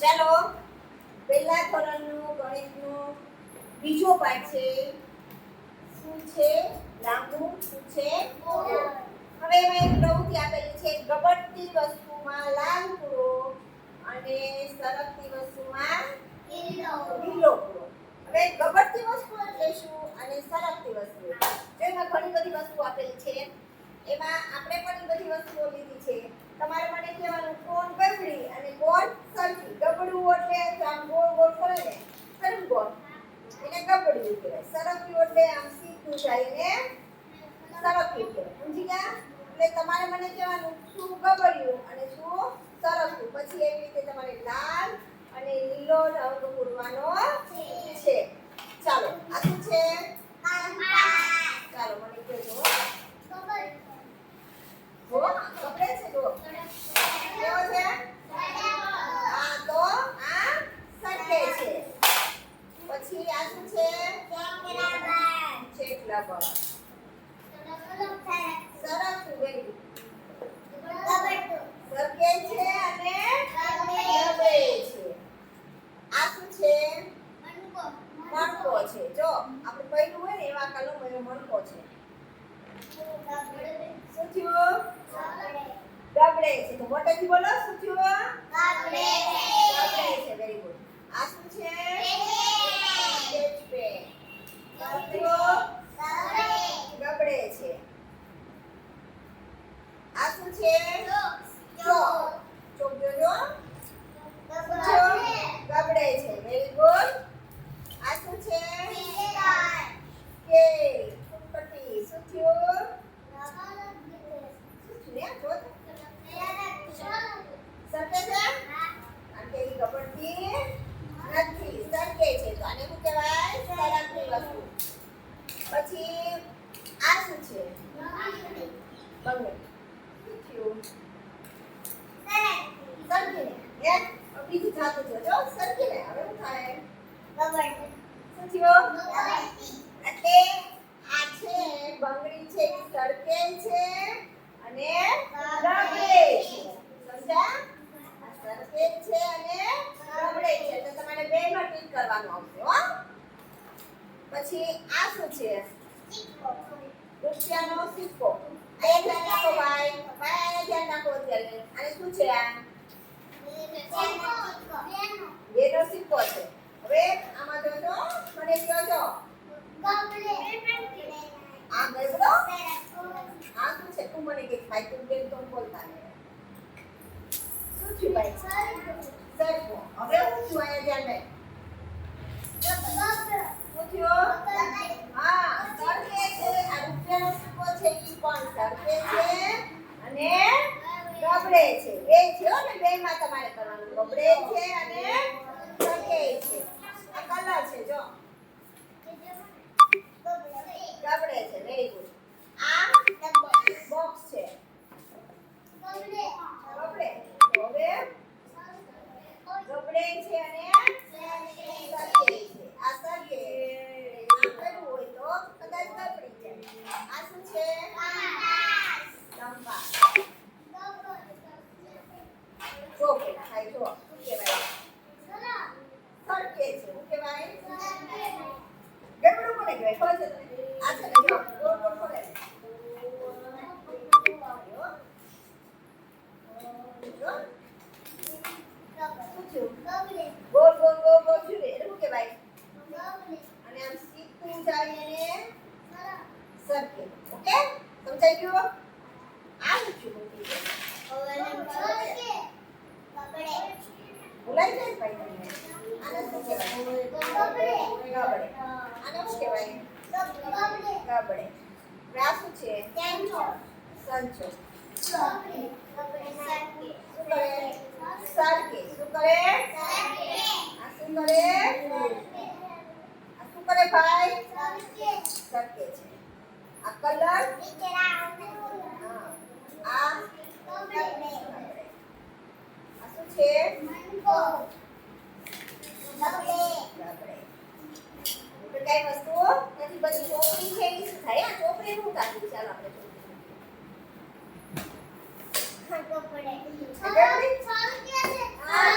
ચાલો પહેલા ધોરણનું ગણિતનું બીજો પાઠ છે. શું છે? લાંબુ? શું છે? હવે એમાં એક પ્રવૃત્તિ આપેલી છે ગબડતી વસ્તુમાં લાલ પૂરો અને સરકતી વસ્તુમાં લીલો પૂરો. હવે ગબડતી વસ્તુ લઈશું અને સરકતી વસ્તુ. જેમાં જો એમાં ઘણી બધી વસ્તુ આપેલી છે. એમાં આપણે પણ બધી વસ્તુઓ લીધી છે. તમારે મને કહેવાનું કોણ ગબડી અને કોણ સરકી ગબડવું એટલે આમ ગોળ ગોળ ફરે ને સરળ ગોળ ગબડ્યું કહેવાય. સરક્યું એટલે આમ સીધું જાય ને સરક્યું કહેવાય. સમજી ગયા? એટલે તમારે મને કહેવાનું, શું ગબડ્યું અને શું સરક્યું પછી એવી રીતે તમારે લાલ અને લીલો રંગ પૂરવાનો છે ચાલો આ શું છે ચાલો મને કહેજો હો ગબડે છે જો કેવો છે આ તો આ સરકે છે પછી આ શું છે છેક રબર સરસ વેરી સરકે છે અને ગબડે છે આ શું છે મણકો છે. જો આપણે પહેલું હોય ને એવા કલમ એનો મણકો છે. શું થયું ગબડે છે. તો મોટેથી બોલો શું થયું ગબડે છે. વેરી ગુડ આ શું છે? સ્કેચ પેન ગબડે છે. આ શું છે ચોક ચોક જોજો ચોક ગબડે છે વેરી ગુડ આ શું છે કે ફૂટપટ્ટી શું થયું શું થયું લે જો તો. સરકે છે કારણ કે ઈ ગબડતી નથી સરકે છે તો આને શું કહેવાય સરકતી વસ્તુ પછી આ છે. હવે શું થાય? શું થયું? આ છે, બંગડી છે ઈ સરકે છે, અને ગબડે છે સમજ્યા આ સરકે છે અને ગબડે છે તો તમારે બેમાં ટીક કરવાનું આવશે હો પછી આ શું છે તું મને કે ભાઈ બેન તો બોલતા શું થયું ભાઈ સરખો હવે હું છું અહીંયા હા સરકે છે આ રૂપિયાનો સિક્કો છે ઈ પણ સરકે છે અને ગબડે છે બે છે હો ને બેમાં ગબડે છે અને ચકે છે. આ કલર છે, જો. ગબડે છે વેરી ગુડ આ બોક્સ છે ગબડે તો હવે ગબડે છે અને સરકે છે આ સરકે આમ કર્યું હોય તો કદાચ ગબડી જાય આ શું છે લંબા જો કહેવાય છે છે આ છે જો. જો. શું આમ સીધું જાય એને સરકે. સમજાઈ ગયું? આ શું થયું? ભૂલાઈ જાય ભાઈ? આને શું કહેવાય? ગબડે. આને શું કહેવાય? ગબડે. આ શું છે? સંચો. શું કરે? સરકે. શું કરે? આ શું કરે? આ શું કરે ભાઈ? સરકે છે. આ કલર? આ ગબડે. છે? કઈ વસ્તુઓ નથી બધી ચોપડી છે એ શું થાય આ ચોપડી શું કાઢી ચાલો આપણે ચોપડી ખબર પડે ગબડે? હા